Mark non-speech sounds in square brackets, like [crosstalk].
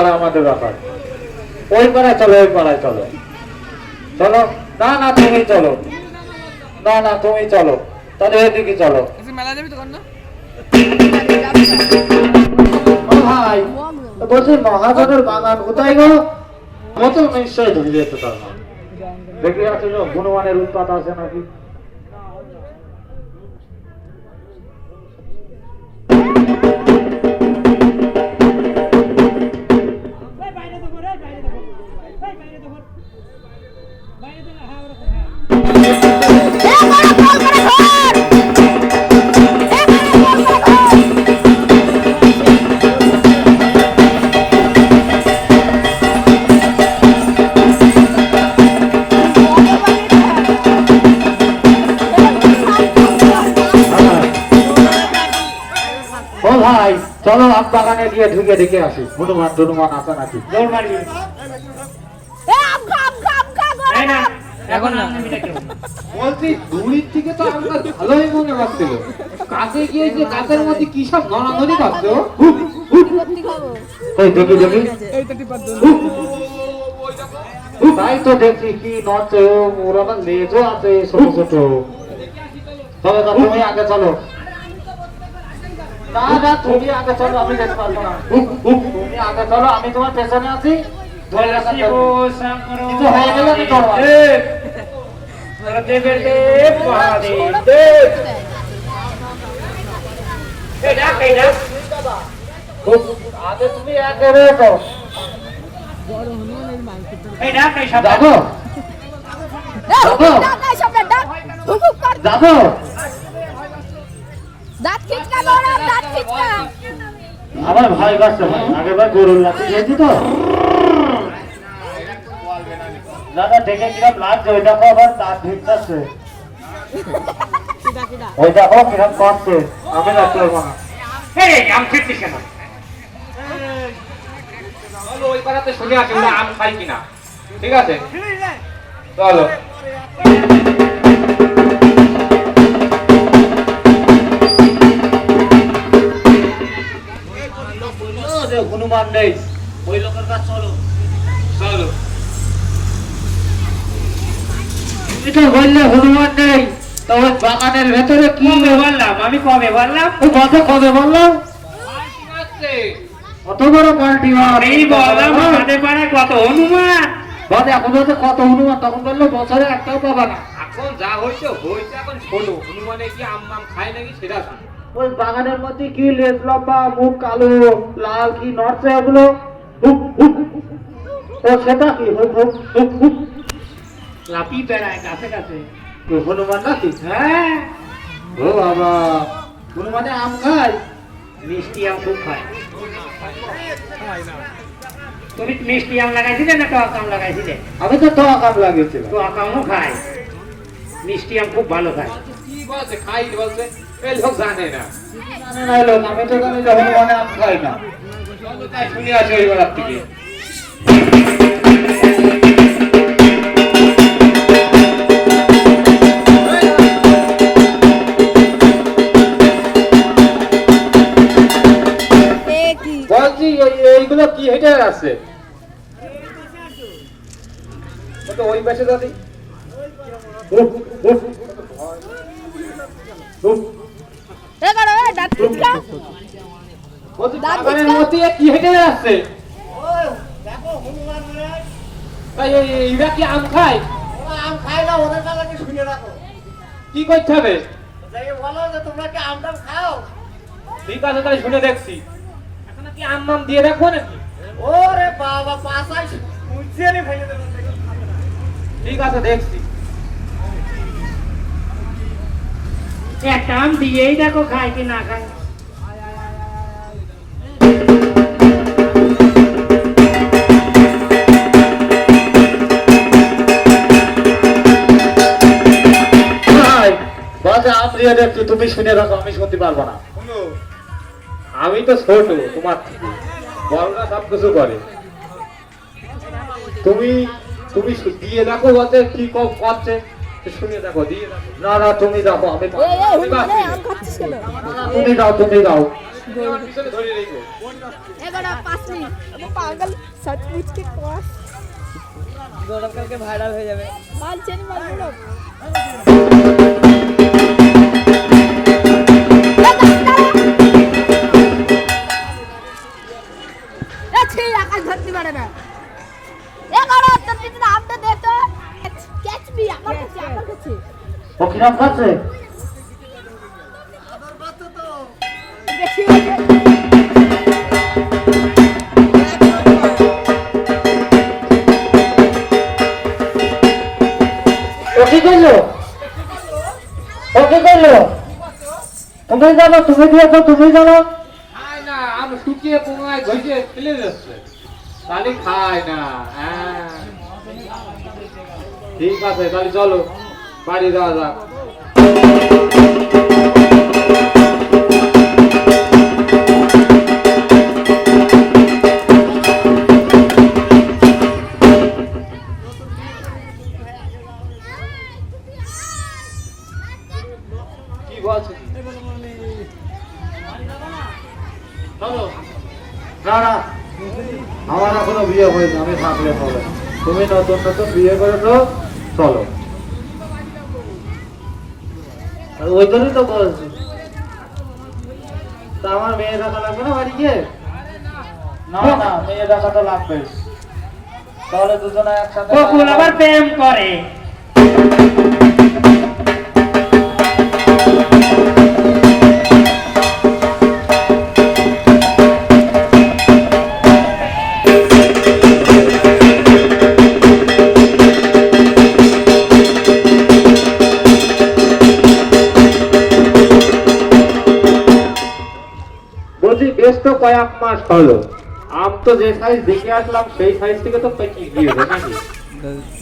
পাড়া আমাদের ব্যাপার। ওই পাড়ায় চলো ওই পাড়ায় চলো। চলো। না না তুমি চলো। না না তুমি চলো। তাহলে এদিকে চলো। মেলা যাবি ও ভাই বলছি মহাজনের বাগান কোথায় গো? কত নিশ্চয় ধরে যেতে দেখে আছে গুণমানের উৎপাত আছে নাকি? চলো আম বাগানে গিয়ে ঢুকে ঢুকে আসি। হনুমান টনুমান আছে নাকি? এখন না। বলছি দূরের থেকে তো আমরা ভালোই মনে পাচ্ছিল কাছে গিয়ে যে গাছের মধ্যে কি সব নড়ানড়ি করছে। এই দেখি দেখি। এইটা টিপার তাই তো দেখছি কি নড়ছে ও, ওর আবার লেজও আছে ছোট ছোট। তবে তা তুমি আগে চলো। না না তুমি আগে চলো আমি যেতে পারব না। তুমি আগে চলো আমি তোমার পেছনে আছি। ধরে রাখার। হয়ে গেলে আমি হুপ, আগে রেখো আমার ভয় করছে ভাই আগে ভাই গরুর খেয়েছি তো। দাদা দেখে কিরম লাগছে? ওই দেখো আবার দাঁত ভিড়তেছে ওই দেখো কিরম করছে। আমি রাখতে পারব না। আম খেতে কেন? চলো ওই পাড়াতে শুনে আসি ওরা আম খাই কিনা। ঠিক আছে? চলো। হনুমান নেই ওই লোকের কাছে চলো চলো তুমি তো বললে হনুমান নেই। তো ওই বাগানের ভেতরে কি কবে বললাম? আমি কবে বললাম? ওই কত কবে বললাম? কত বড় পাল্টি এই বললাম আমাদের পাড়ায় কত হনুমান? বাদে এখন বলতে কত হনুমান তখন বলল বছরে একটাও পাবা না। এখন যা হয়েছে হয়েছে এখন শোনো হনুমানে কি আম আম খায় নাকি সেটা শোনো। ওই বাগানের মধ্যে কি লেজ লম্বা মুখ কালো লাল কি নড়ছে এগুলো। ও সেটা কি? হুপ, হুপ, হুপ, হুপ। লাপি বেড়ায় কাছে কাছে। তো হনুমান নাকি হ্যাঁ। ও বাবা। হনুমানে আম খায়? মিষ্টি আম খুব খায়। তুমি মিষ্টি আম লাগাইছিলে না টক আম লাগাইছিলে? আমি তো তো আম লাগিয়েছিলাম। টক আমও খায়। মিষ্টি আম খুব ভালো খায়। কি বলছে? খাই বলছে? এই লোক জানে না। জানে না লোক, আমি তো জানি যে হনুমানে আম খাই না। তাই শুনে আসি ওই বেলার থেকে মধ্যে এ কি হেঁটে আসছে এই, এই, এই, এরা কি আম খায়? আম খাই না ওদের বেলাকে শুনে রাখো। কি করতে হবে? যাই বলো যে তোমরা কি আম টাম খাও? ঠিক আছে তাই শুনে দেখছি। এখন কি আম নাম দিয়ে রাখব নাকি? ওরে বাবা পাশাই মুছিয়ে নি ফেলে দেবো। ঠিক আছে দেখছি। একটা আম দিয়েই দেখো খায় কি না খায়। আম দেখছি তুমি শুনে রাখো আমি শুনতে পারব না। আমি তো ছোট তোমার থেকে। বড়রা সব কিছু করে। তুমি তুমি দিয়ে দেখো বলতে কি কম করছে শুনে দেখো দিয়ে না না তুমি আমি তুমি দাও তুমি দাও। রেখো এগারো পাঁচ কাছে আমার ও কিরম খাচ্ছে বেশি করল? তুমি জানো তুমি দিয়েছ তুমি জানো? না আম শুকিয়ে পোঙায় ঘষে ফেলে যাচ্ছে। তাহলে খায় না হ্যাঁ। ঠিক আছে তাহলে চলো। বাড়ি যাওয়া যাক। না না আমার এখনও বিয়ে হয়নি, আমি থাকলে হবে। তুমি নতুন নতুন বিয়ে করে তো চলো। ওই জন্যই তো বলছি। তা আমার মেয়ে দেখা লাগবে না বাড়ি গিয়ে না না মেয়ে দেখা তো লাগবে। তাহলে দুজনে একসাথে আবার প্রেম করে। কয়েক মাস হলো। আম তো যে সাইজ দেখে আসলাম, সেই সাইজ থেকে তো পেকে গিয়েছে নাকি? [laughs]